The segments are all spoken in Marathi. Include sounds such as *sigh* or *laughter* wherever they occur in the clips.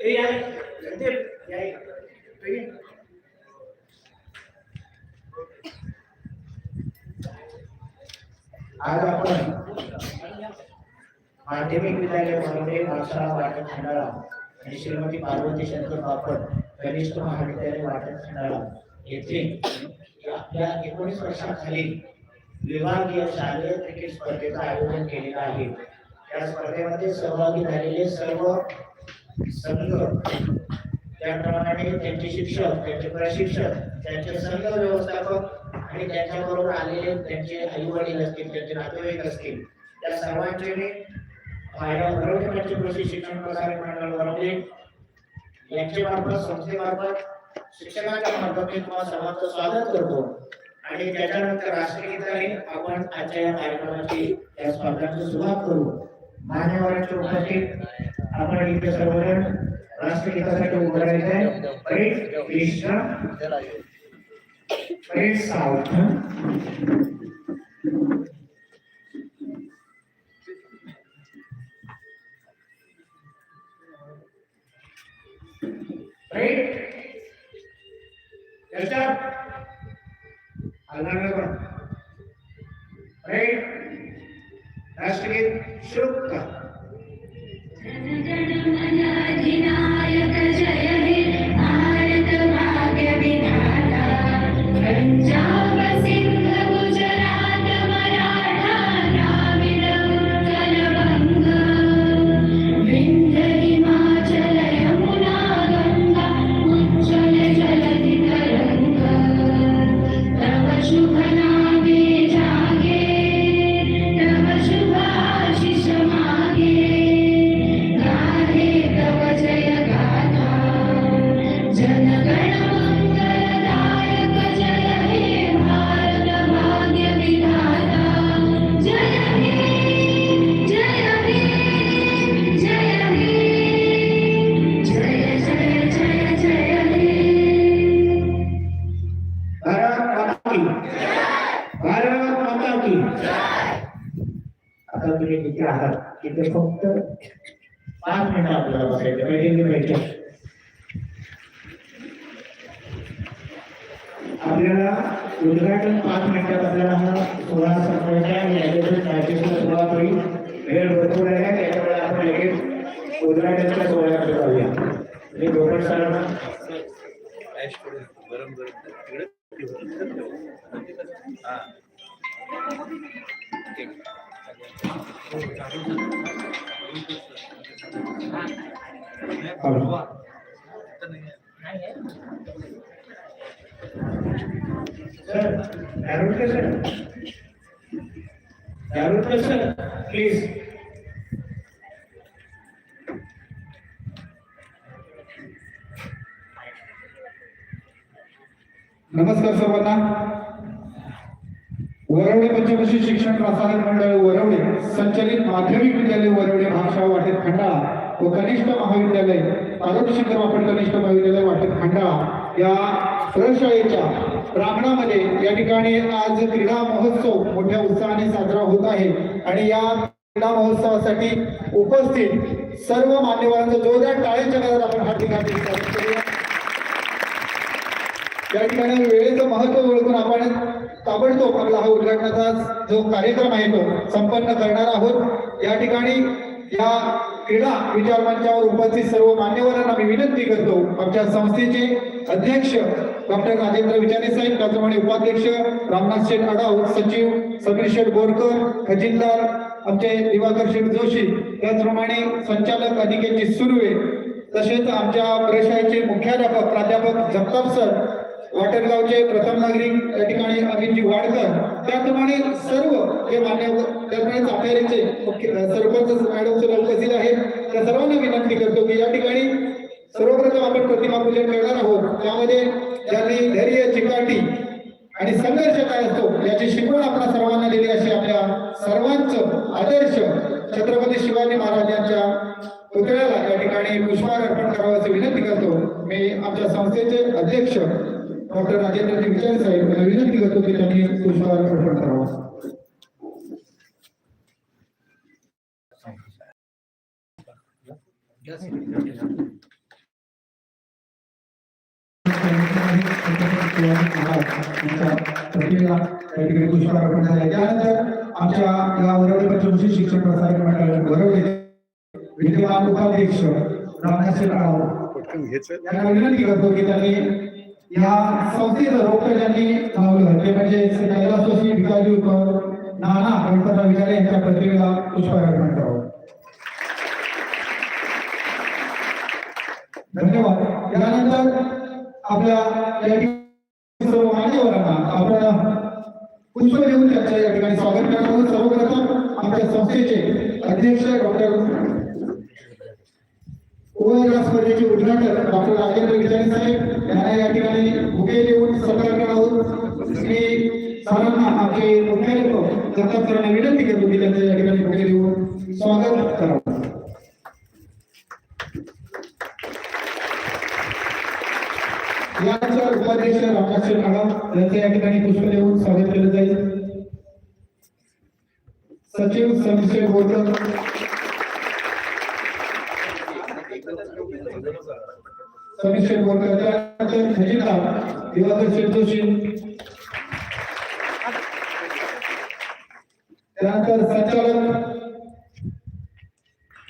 ए, या. संदीप, या इकडं. इकडे ये. आज आपण माध्यमिक विद्यालयमध्ये भाषा वाटप खंडाळा आणि श्रीमती पार्वती शंकर बापट कनिष्ठ महाविद्यालय वाटप खंडाळा येथे आपल्या एकोणीस वर्षाखाली विभागीय शालेय क्रिकेट स्पर्धेचं आयोजन केलेलं आहे या स्पर्धेमध्ये सहभागी झालेले सर्व संघ त्याप्रमाणे त्यांचे शिक्षक त्यांचे प्रशिक्षक त्यांचे संघ व्यवस्थापक आणि त्यांच्याबरोबर आलेले त्यांचे आई वडील असतील त्यांचे नातेवाईक असतील त्या सर्वांचे मी माझ्या कृषी शिक्षण प्रसारक मंडळ वरवले. यांच्या मार्फत संस्थेमार्फत शिक्षकांच्या मार्फत मी तुम्हाला सर्वांचं स्वागत करतो. आणि त्याच्यानंतर राष्ट्रगीताने आपण आजच्या या कार्यक्रमाची या स्पर्धांची सुरुवात करू. मान्यवरांच्या उपस्थित आपण इथे सर्वजण राष्ट्रगीतासाठी उभं राहायचं आहे parade Krishna parade south parade. त्याच्यात हलणार आपल्याला उद्घाटन पाच मिनिटात आपल्याला हा मॅचेसला सुरुवात होईल. वेळ भरपूर आहे. त्याच्यामुळे आपण लगेच उद्घाटनच्या सोहळ्याकडे जाऊया मी गोपाळ सरांना गरम गरम sir Darudkar sir Darudkar sir please नमस्कार सर्वांना. वरवडे पंचवर्षीय शिक्षण प्रसारण मंडळ वरवडे संचलित माध्यमिक विद्यालय वरवडे भाषा वाटेत खंडाळा व कनिष्ठ महाविद्यालय आरोग्य शिखर वापर कनिष्ठ महाविद्यालय वाटेत खंडाळा. या प्रशाळेच्या प्रांगणामध्ये या ठिकाणी आज क्रीडा महोत्सव मोठ्या उत्साहाने साजरा होत आहे. आणि या क्रीडा महोत्सवासाठी उपस्थित सर्व मान्यवरांचं जोरदार टाळ्यांच्या गजरात आपण हा ठिकाणी या ठिकाणी वेळेचं महत्त्व ओळखून आपण ताबडतोब आपला हा उद्घाटनाचा जो कार्यक्रम आहे तो संपन्न करणार आहोत. या ठिकाणी या क्रीडा विचार मंचावर उपस्थित सर्व मान्यवरांना मी विनंती करतो. आमच्या संस्थेचे अध्यक्ष डॉक्टर राजेंद्र विचारे साहेब त्याचप्रमाणे उपाध्यक्ष रामनाथ शेठ अडाव सचिव समीर शेठ बोरकर खजिनदार आमचे दिवाकर शेठ जोशी त्याचप्रमाणे संचालक अनिकेत सुर्वे तसेच आमच्या प्रशाळेचे मुख्याध्यापक प्राध्यापक जगताप सर वाटरगावचे प्रथम नागरिक या ठिकाणी अमितजी वाडकर त्याप्रमाणे सर्व हे मान्य त्याप्रमाणे चापेरीचे सरपंच मॅडम सुद्धा उपस्थित आहेत त्या सर्वांना विनंती करतो की या ठिकाणी सर्वप्रथम आपण प्रतिमा पूजन करणार आहोत. त्यामध्ये ज्यांनी धैर्य चिकाटी आणि संघर्ष काय असतो याची शिकवण आपल्या सर्वांना दिली अशी आपल्या सर्वांचं आदर्श छत्रपती शिवाजी महाराज यांच्या पुतळ्याला या ठिकाणी पुष्पहार अर्पण करावं अशी विनंती करतो. मी आमच्या संस्थेचे अध्यक्ष डॉक्टर राजेंद्र विचार साहेब यांना विनंती करतो की त्यांनी पुष्पहार अर्पण करावा. त्यानंतर आमच्या या वरवडे पंचवशी शिक्षण प्रसारक मंडळ वरवडे विद्यमान उपाध्यक्ष रामनाथ राव. पटकन घ्यायचं. त्यांना विनंती करतो की त्यांनी या संस्थेचं रोपट ज्यांनी लावलं ते म्हणजे कैलासवासी भिकाजी उर्फ नाना गणपतराव विचारे यांच्या प्रतिमेला पुष्पहार अर्पण करावं. धन्यवाद. यानंतर आपल्या या ठिकाणी सर्व मान्यवरांना आपण पुष्प देऊन त्यांच्या या ठिकाणी स्वागत करणार सर्वप्रथम आमच्या संस्थेचे अध्यक्ष डॉक्टर उभयग्राम स्पर्धेचे उद्घाटन डॉक्टर राजेंद्र विचारे साहेब यांना या ठिकाणी उभे देऊन सत्कार आहोत. मी सरांना आमचे मुख्याध्यापक दत्ताप सरांना विनंती करतो की त्यांचं या ठिकाणी बुके देऊन स्वागत करावं यानंतर उपाध्यक्ष काळा आगाम यांचं या ठिकाणी पुष्प देऊन स्वागत केलं जाईल. सचिव संशय बोरकर समीक्षक बोरकर त्यानंतर खजिनदार दिवाकर शेठ जोशी त्यानंतर संचालक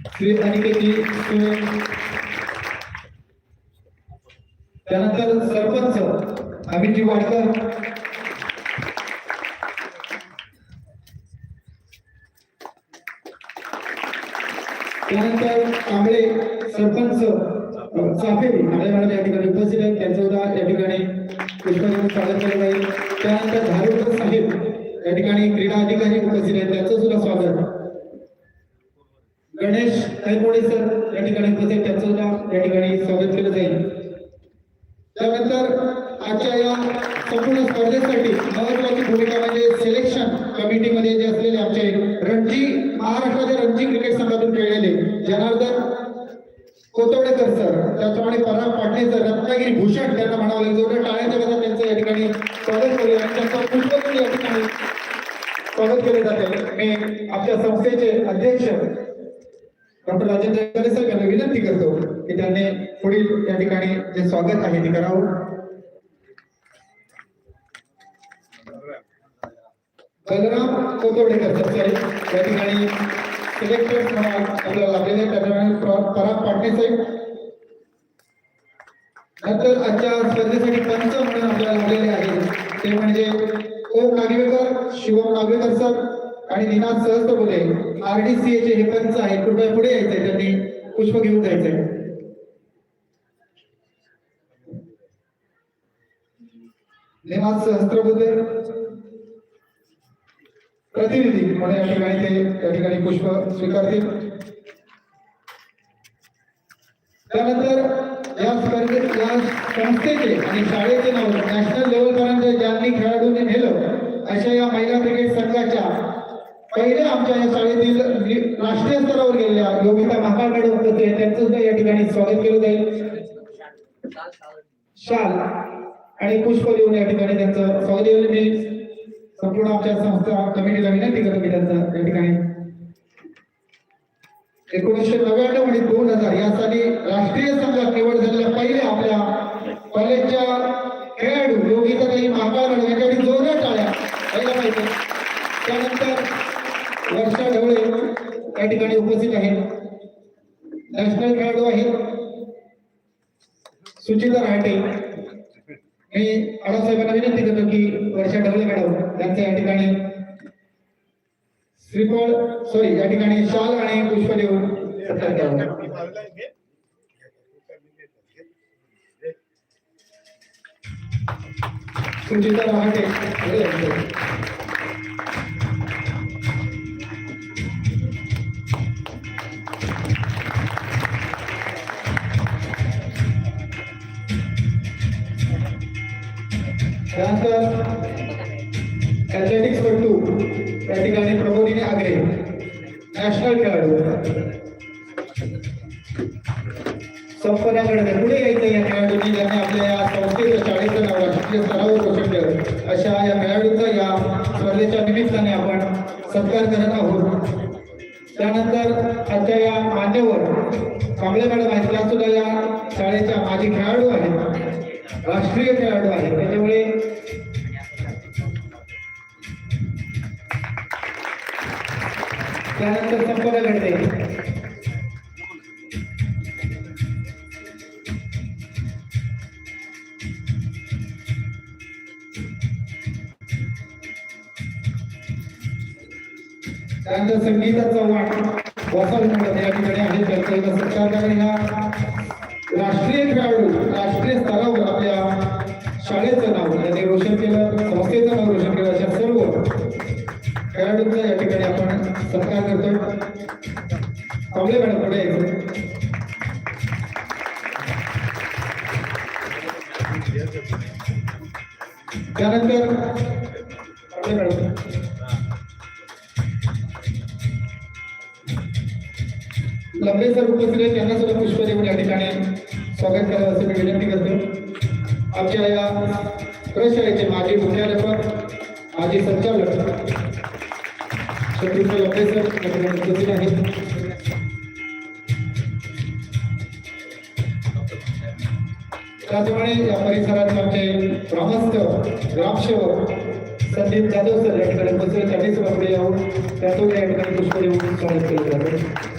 श्री अनिकेती त्यानंतर अमितजी वाडकर त्यानंतर कांबळे सरपंच चाफे मॅडम या ठिकाणी उपस्थित आहेत. त्यांचं सुद्धा या ठिकाणी पुष्पदेऊन स्वागत केलं जाईल त्यानंतर धारुरकर साहेब या ठिकाणी क्रीडा अधिकारी उपस्थित आहेत त्यांचं सुद्धा स्वागत गणेश कैपोडे सर या ठिकाणी उपस्थित आहेत, त्यांचं सुद्धा या ठिकाणी स्वागत केलं जाईल त्यानंतर आजच्या या संपूर्ण स्पर्धेसाठी महत्वाची भूमिका म्हणजे सिलेक्शन कमिटीमध्ये जे असलेले आमचे रणजी महाराष्ट्राच्या क्रिकेट संघातून खेळलेले जनार्दन कोतवडेकर सर त्याचप्रमाणे पराग पाटणे सर रत्नागिरी भूषण त्यांना म्हणावं लागेल जेवढं टाळ्याच्या गजात त्यांचं या ठिकाणी स्वागत करूया. आणि त्यांचा पुष्पगुच्छ या ठिकाणी स्वागत केले जाते. मी आमच्या संस्थेचे अध्यक्ष डॉक्टर राजेंद्र खरे साहेब यांना विनंती करतो की त्यांनी पुढील या ठिकाणी जे स्वागत आहे ते करावं. बलराम कोतवडेकर सर या ठिकाणी सिलेक्टेड आपल्याला लाभलेले त्याप्रमाणे पराग पाटील साहेब. नंतर आजच्या स्पर्धेसाठी पंच म्हणून आपल्याला लाभलेले आहेत. ते म्हणजे ओम नागवेकर शिवम नागवेकर सर आणि निनाद डी सी एचे हे पंच आहेत. कृपया पुढे यायचंय. त्यांनी पुष्प घेऊन जायचंय. निनाद सहस्त्रबोधे. प्रतिनिधी म्हणून या ठिकाणी ते या ठिकाणी पुष्प स्वीकारतील. त्यानंतर या स्पर्धेत या संस्थेचे आणि शाळेचे नाव नॅशनल लेवल पर्यंत ज्यांनी खेळाडूंनी नेलं अशा या महिला क्रिकेट संघाच्या पहिल्या आमच्या या शाळेतील राष्ट्रीय स्तरावर गेलेल्या योगिता महाकाळकडे होते त्यांचं सुद्धा या ठिकाणी स्वागत केलं जाईल. शाल आणि पुष्प लिहून या ठिकाणी त्यांचं स्वागत केलं मी संपूर्ण आमच्या संस्था कमिटीला विनंती करतो मी त्यांचा या ठिकाणी. एकोणीसशे नव्याण्णव आणि दोन हजार या साली राष्ट्रीय संघात निवड झालेल्या पहिल्या आपल्या कॉलेजच्या खेळाडू योगिताताई महाकारण यांच्याकडे जोरदार टाळ्या पहिला पाहिजे त्यानंतर वर्षा ढवळे या ठिकाणी उपस्थित आहेत. नॅशनल खेळाडू आहेत. सुचिता राहटे मी आढासाहेबांना विनंती करतो की वर्षा ढवळे मॅडम त्यांच्या या ठिकाणी श्रीफळ सॉरी या ठिकाणी शाल आणि पुष्प देऊन सत्कार करावा. सुचिता रहाटे त्यानंतर ॲथलेटिक्सपटू या ठिकाणी प्रबोधिनी आगरे नॅशनल खेळाडू संपण्याकडे पुढे यायचं या खेळाडूंनी? ज्यांनी आपल्या या संस्थेचं शाळेचं नाव राष्ट्रीय स्तरावर पोषण अशा या खेळाडूंचा या स्पर्धेच्या निमित्ताने आपण सत्कार करत आहोत. त्यानंतर आजच्या या मान्यवर कांबळे मॅडम आहेत त्या सुद्धा या शाळेच्या माजी खेळाडू आहेत. राष्ट्रीय खेळाडू आहे. त्याच्यामुळे त्यानंतर संपन्न घडते. त्यानंतर संगीता चव्हाण वसंत या ठिकाणी आहे. त्यांचा इथं सत्कार करणे हा राष्ट्रीय खेळाडू राष्ट्रीय स्तरावर आपल्या शाळेचं नाव त्यांनी रोशन केलं संस्थेचं नाव रोशन केलं अशा सर्व खेळाडूंचा या ठिकाणी आपण सत्कार करतो कांबळे मॅडम पुढे त्यानंतर लंबे सर उपस्थित आहेत त्यांना करावं असं मी विनंती करतो. आमच्या या प्रशाळेचे माजी मुख्याध्यापक माजी संचालक शत्रुघ्न लंबे सर या उपस्थित आहेत त्याचप्रमाणे या परिसरात आमचे ग्रामस्थ ग्रामसेवक संदीप जाधव सर या ठिकाणी उपस्थित आहेत. त्यांनी सुद्धा त्यातून या ठिकाणी पुष्प देऊन स्वागत केलं जातं.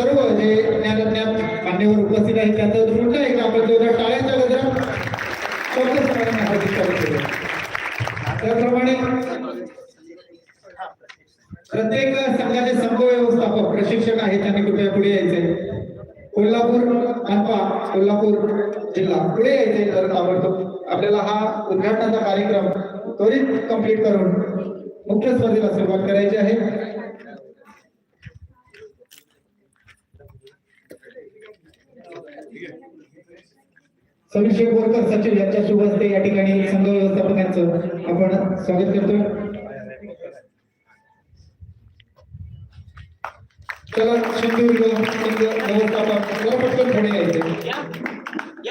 सर्व जे ज्ञानज्ञान मान्यवर उपस्थित आहेत त्यांचं आहे की आपण जोरदार टाळ्याच्या गजरात शब्द समाधान हार्दिक स्वागत प्रत्येक संघाचे संघ व्यवस्थापक प्रशिक्षक आहे त्यांनी कृपया पुढे यायचे. कोल्हापूर मनपा कोल्हापूर जिल्हा पुढे यायचे जर ताबडतोब आपल्याला हा उद्घाटनाचा कार्यक्रम त्वरित कंप्लीट करून मुख्य स्पर्धेला सुरुवात करायची आहे. समीक्षक बोरकर सचिव यांच्या शुभ हस्ते या ठिकाणी संघ व्यवस्थापकांचं आपण स्वागत करतोय. चला सिंधुदुर्ग संघ व्यवस्थापक पटकन पुढे यायचे.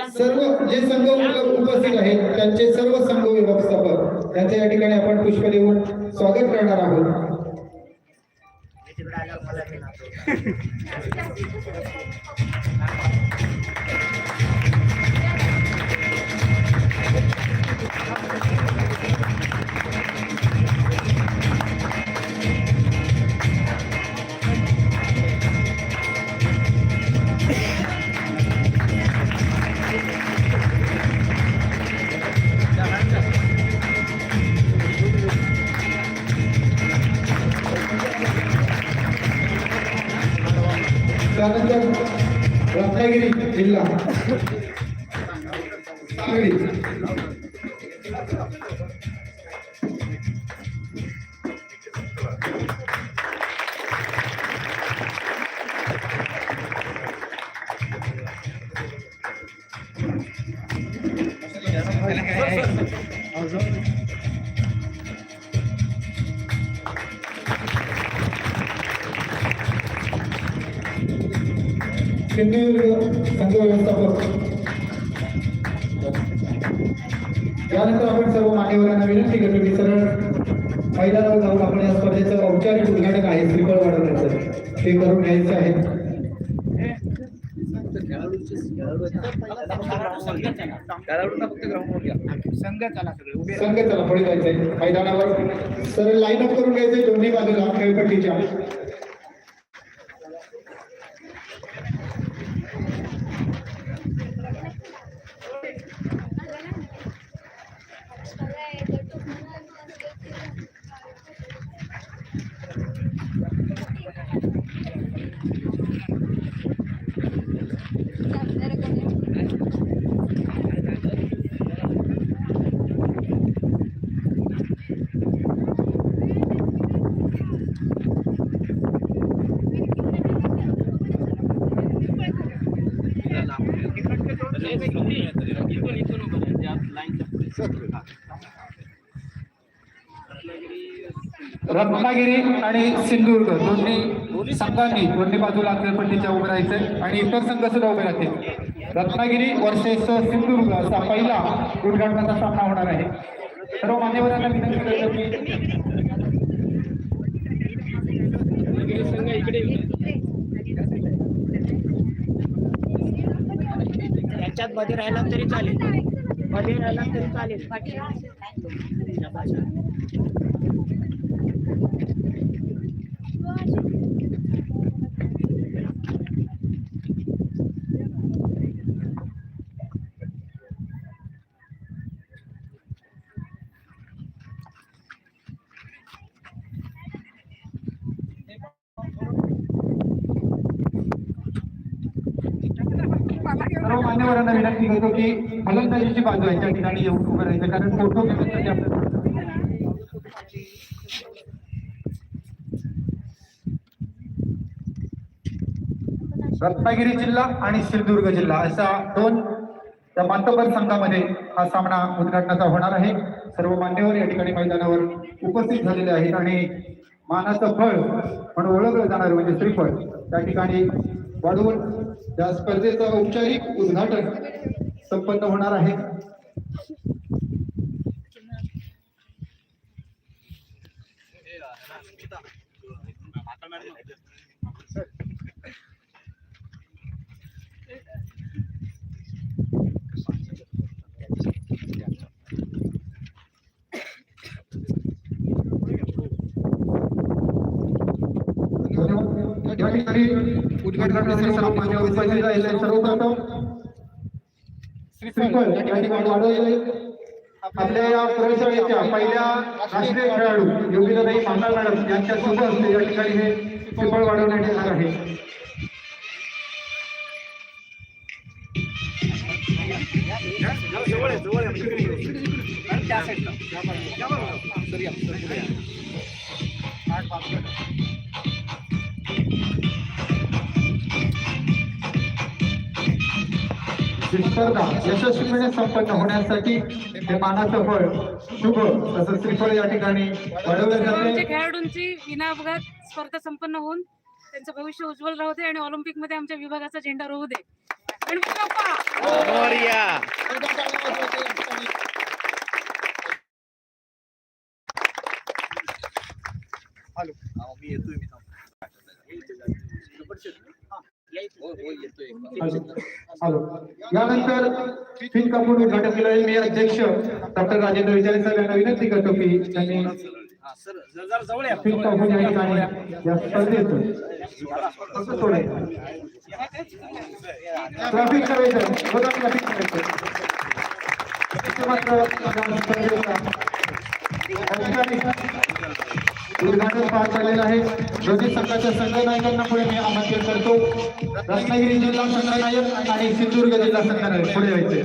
सर्व जे संघ उपस्थित आहेत त्यांचे सर्व संघ व्यवस्थापक त्यांचे या ठिकाणी आपण पुष्प देऊन स्वागत करणार आहोत. *laughs* रत्नागिरी सिंधुदुर्ग संघ व्यवस्थापक. यानंतर आपण सर्व मान्यवरांना विनंती करतो की सरळ मैदानावर जाऊन आपण या स्पर्धेचं औपचारिक उद्घाटन आहे श्रीफळ वाढवण्याचं. ते करून घ्यायचं आहे संघ चला पुढे जायचंय. मैदानावर सरळ लाईन अप करून घ्यायचंय दोन्ही बाजूला खेळपट्टीच्या. रत्नागिरी आणि सिंधुदुर्ग दोन्ही संघांनी दोन्ही बाजूला खेळपट्टीच्या उभे राहायचे आणि इतर संघ सुद्धा उभे राहतील. रत्नागिरी वर्सेस सिंधुदुर्ग असा पहिला उद्घाटनाचा सामना होणार आहे. सर्व मान्यवरांना विनंती करतो की त्याच्यात मध्ये राहिला तरी चालेल. मध्ये राहिला तरी चालेल. सर्व मान्यवरांना विनंती करतो की फलंदाजीची बाजू आहे त्या ठिकाणी येऊन उभं राहायचं कारण फोटो घेण्यासाठी आपल्याला रत्नागिरी जिल्हा आणि सिंधुदुर्ग जिल्हा असा दोन त्या मातबर संघामध्ये हा सामना उद्घाटनाचा होणार आहे. सर्व मान्यवर या ठिकाणी मैदानावर उपस्थित झालेले आहेत आणि मानाचं फळ म्हणून ओळखलं जाणार म्हणजे श्रीफळ. त्या ठिकाणी वाढवून त्या स्पर्धेचं औपचारिक उद्घाटन संपन्न होणार आहे. या ठिकाणी उद्घाटनासाठी सर्व मान्यवर उपस्थित आहेत सर्वप्रथम श्रीफळ या ठिकाणी आपल्या या प्रवेशाळीच्या पहिल्या राष्ट्रीय खेळाडू योगिताताई मांडा मॅडम यांच्या शुभ हस्ते या ठिकाणी हे श्रीफळ वाढवण्यात येणार आहे. ही स्पर्धा यशस्वीपणे संपन्न होण्यासाठी हे मानाचं फळ शुभ तसंच श्रीफळ या ठिकाणी वाढवलं जाते. खेळाडूंची विनाअपघात स्पर्धा संपन्न होऊन त्यांचं भविष्य उज्ज्वल राहू दे आणि ऑलिम्पिकमध्ये आमच्या विभागाचा झेंडा राहू दे. गणपती बाप्पा हॅलो यानंतर फिन कापून उद्घाटन केलं आहे मी अध्यक्ष डॉक्टर राजेंद्र विचारे साहेब यांना विनंती करतो की त्यांनी फिन या ठिकाणी या स्पर्धेत ट्रॅफिक करायचं बघा ट्रॅफिक करायचं मात्र उद्घाटन पार पडलेलं आहे. दोन्ही संघाच्या संघनायकांना पुढे मी आमंत्रित करतो. रत्नागिरी जिल्हा संघनायक आणि सिंधुदुर्ग जिल्हा संघनायक पुढे यायचे.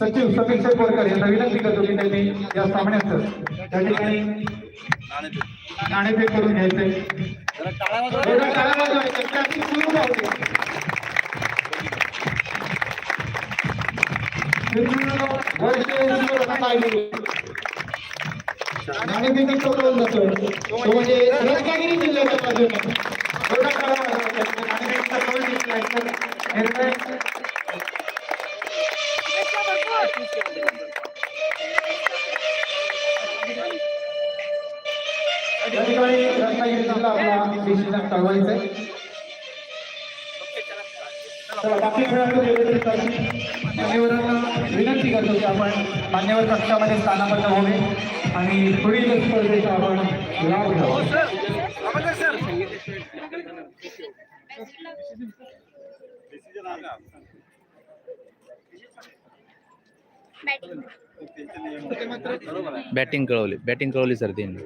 सचिव समीर शेखवरकर यांना विनंती करतो की त्यांनी या सामन्याचं त्या ठिकाणी नाणेफेक करून घ्यायचे. तो म्हणजे रत्नागिरी जिल्ह्याच्या बाजूने थोडा काळ वाजवायचा. नाणेफेकीचा कौल घेतला आहे. तर निर्णय या ठिकाणी रत्नागिरी जिल्हा आपला डिसिजन कळवायचा आहे बाकी खेळाडू. मान्यवरांना विनंती करतो की आपण मान्यवर कक्षामध्ये स्थानापन्न व्हावे आणि पुढील स्पर्धेचा आपण लाभ घ्यावा. बॅटिंग कळवली. बॅटिंग कळवली सर त्यांनी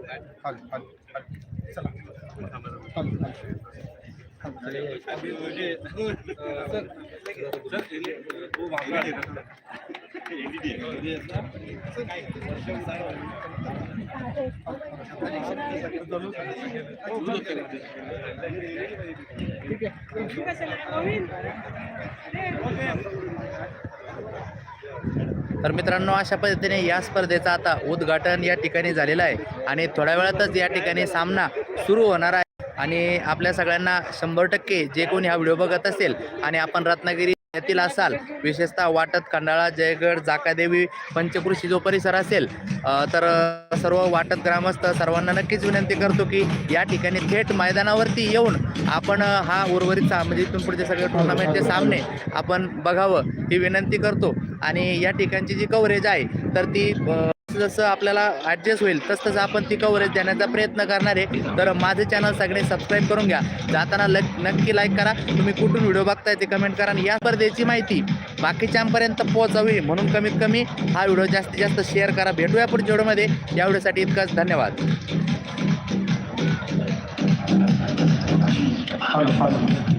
तर मित्रांनो अशा पद्धतीने या स्पर्धेचं आता उद्घाटन या ठिकाणी झालेलं आहे आणि थोड्या वेळातच या ठिकाणी सामना सुरू होणार आहे. आणि आपल्या सगळ्यांना शंभर टक्के जे कोणी हा व्हिडिओ बघत असेल आणि आपण रत्नागिरी येथील असाल विशेषतः वाटत खंडाळा जयगड जाकादेवी पंचकृषी जो परिसर असेल तर सर्व वाटत ग्रामस्थ सर्वांना नक्कीच विनंती करतो की या ठिकाणी थेट मैदानावरती येऊन आपण हा उर्वरित सा म्हणजे इथून पुढचे सगळे टुर्नामेंटचे सामने आपण बघावं ही विनंती करतो. आणि या ठिकाणची जी कव्हरेज आहे तर ती जसं जसं आपल्याला ॲडजस्ट होईल तसं तसं आपण ती कव्हरेज देण्याचा प्रयत्न करणार आहे. तर माझे चॅनल सगळे सबस्क्राईब करून घ्या. जाताना लक नक्की लाईक करा. तुम्ही कुठून व्हिडिओ बघताय ते कमेंट करा. आणि या स्पर्धेची माहिती बाकीच्यांपर्यंत पोहोचावी म्हणून कमीत कमी हा व्हिडिओ जास्तीत जास्त शेअर करा. भेटूया पुढच्या व्हिडिओमध्ये या व्हिडिओसाठी इतकंच. धन्यवाद. हॅलो